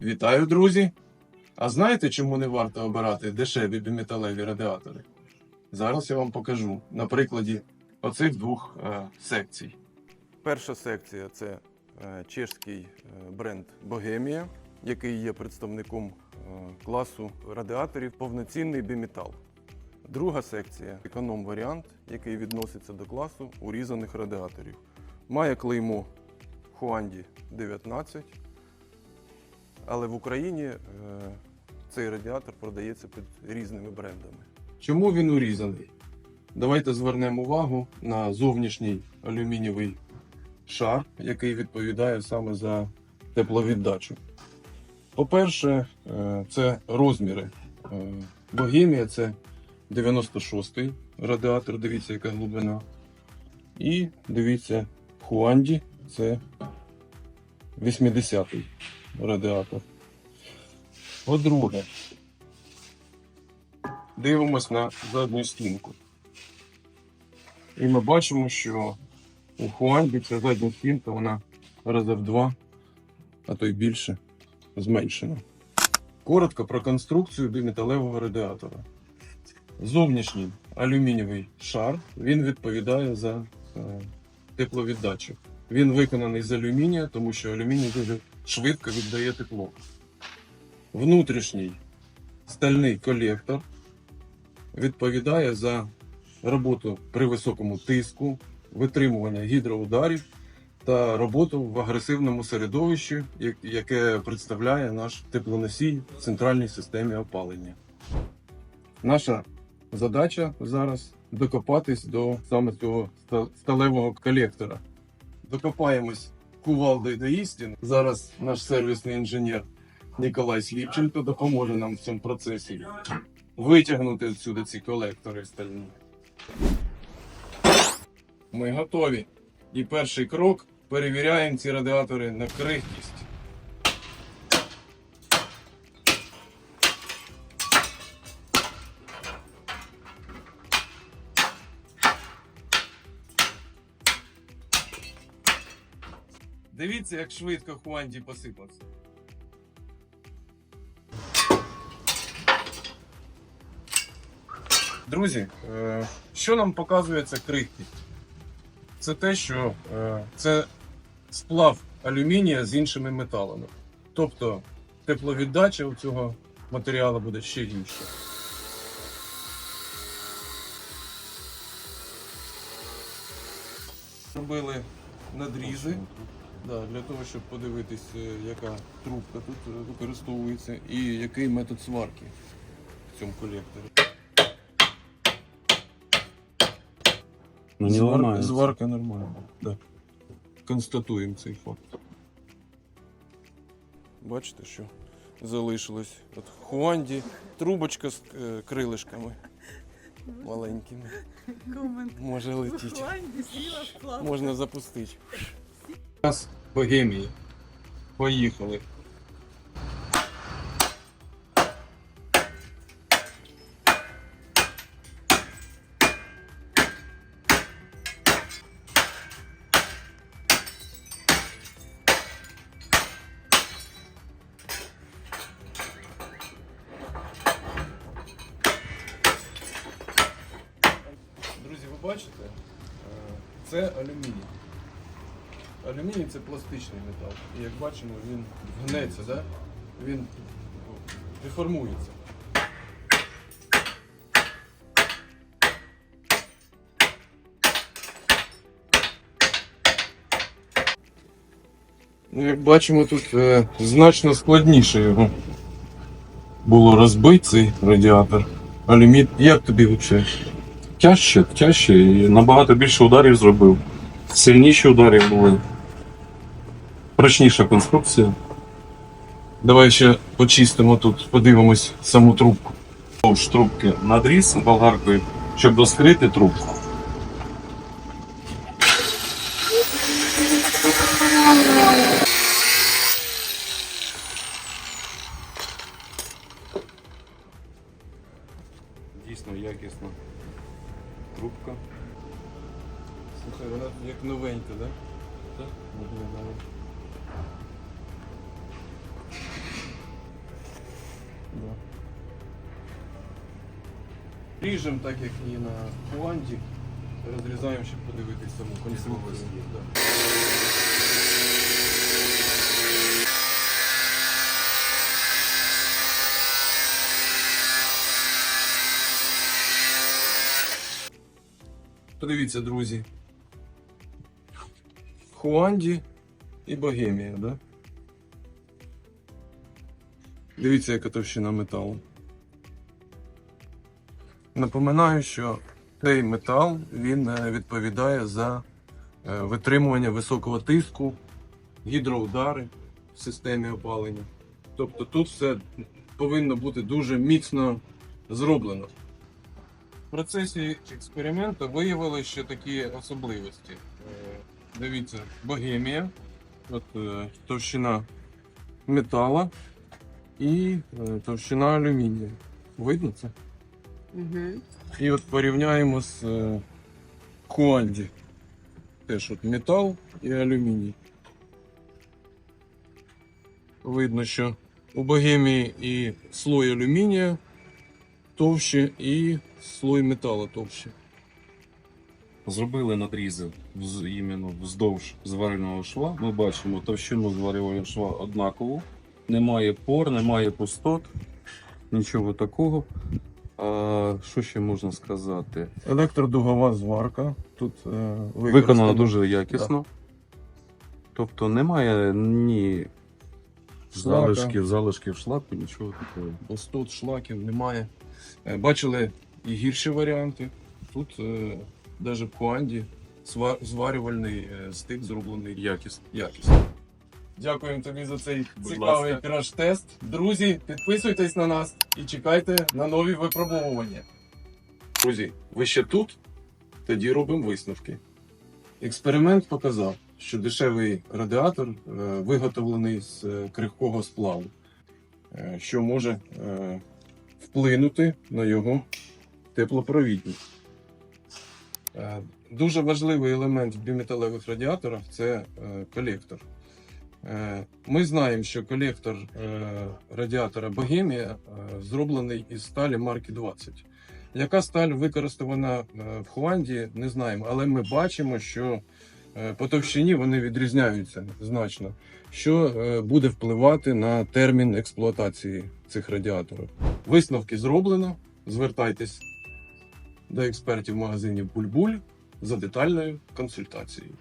Вітаю, друзі! А знаєте, чому не варто обирати дешеві біметалеві радіатори? Зараз я вам покажу на прикладі оцих двох е, секцій. Перша секція це е, чешський е, бренд Богемія, який є представником е, класу радіаторів повноцінний біметал. Друга секція економ-варіант, який відноситься до класу урізаних радіаторів. Має клеймо Хуанді 19, але в Україні е, цей радіатор продається під різними брендами. Чому він урізаний? Давайте звернемо увагу на зовнішній алюмінієвий шар, який відповідає саме за тепловіддачу. По-перше, е, це розміри. Е, Богемія це 96-й радіатор, дивіться, яка глибина. І дивіться, Хуанді це 80-й радіатор. По-друге, дивимось на задню стінку. І ми бачимо, що у Хуанді ця задня стінка, вона рази в два, а то й більше, зменшена. Коротко про конструкцію біметалевого радіатора. Зовнішній алюмінієвий шар, він відповідає за е, тепловіддачу. Він виконаний з алюмінія, тому що алюміній дуже швидко віддає тепло. Внутрішній стальний колектор відповідає за роботу при високому тиску, витримування гідроударів та роботу в агресивному середовищі, яке представляє наш теплоносій в центральній системі опалення. Наша задача зараз докопатись до саме цього сталевого колектора. Докопаємось кувалдою до істин. Зараз наш сервісний інженер Ніколай Сліпченко допоможе нам в цьому процесі витягнути відсюди ці колектори стальні. Ми готові. І перший крок перевіряємо ці радіатори на крихкість. Дивіться, як швидко Хуанді посипався. Друзі, е, що нам показує ця крихкість? Це те, що е, це сплав алюмінія з іншими металами. Тобто тепловіддача у цього матеріалу буде ще гірша. Робили надрізи да, для того, щоб подивитись, е, яка трубка тут е, використовується і який метод сварки в цьому колекторі. Ну, не Звар- Зварка нормальна. Да. Констатуємо цей факт. Бачите, що залишилось от Хуанді трубочка з е, крилишками маленькими. Комент. Може летіти. Можна запустити. Нас Богемії. Поїхали. Ви бачите? Е, Це алюміній. Алюміній це пластичний метал. І як бачимо, він гнеться, да? він деформується. Ну, як бачимо, тут е, значно складніше його було розбити цей радіатор. Алюмін. Як тобі взагалі? Тяжче, тяжче і набагато більше ударів зробив. Сильніші удари були. Прочніша конструкція. Давай ще почистимо тут, подивимось саму трубку. Повж трубки надріз болгаркою, щоб доскрити трубку. Дійсно якісна трубка. Слухай, вона як новенька. Так? Виглядає. Ріжемо так, як і на Хуанді. Розрізаємо, щоб подивитися саму конструкцію. Да. Подивіться, друзі. Хуанді і Богемія, да? Дивіться, яка товщина металу. Напоминаю, що цей метал він е, відповідає за е, витримування високого тиску, гідроудари в системі опалення. Тобто тут все повинно бути дуже міцно зроблено. В процесі експерименту виявили ще такі особливості. Е, Дивіться, богемія, от товщина метала і товщина алюмінію. Видно це? Угу. І от порівняємо з е, Хуанді. Теж от метал і алюміній. Видно, що у Богемії і слой алюмінія товще, і слой металу товще. Зробили надрізи іменно вздовж звареного шва. Ми бачимо товщину зварювального шва однакову. Немає пор, немає пустот, нічого такого. А, що ще можна сказати? Електродугова зварка. Тут е, використано дуже якісно. Тобто немає ні Шлака. залишків, залишків шлаку, нічого такого. Пустот, шлаків немає. Е, Бачили і гірші варіанти. Тут е, навіть в Хуанді сва- зварювальний е, стик зроблений Якісно. якісно. Дякуємо тобі за цей Будь цікавий краш-тест. Друзі, підписуйтесь на нас і чекайте на нові випробовування. Друзі, ви ще тут? Тоді робимо висновки. Експеримент показав, що дешевий радіатор е, виготовлений з е, крихкого сплаву, е, що може е, вплинути на його теплопровідність. Е, Дуже важливий елемент в біметалевих радіаторах це е, колектор. Е, Ми знаємо, що колектор е, радіатора Богемія е, зроблений із сталі марки 20. Яка сталь використана в Хуанді, не знаємо, але ми бачимо, що по товщині вони відрізняються значно, що буде впливати на термін експлуатації цих радіаторів. Висновки зроблено. Звертайтесь до експертів магазинів Бульбуль за детальною консультацією.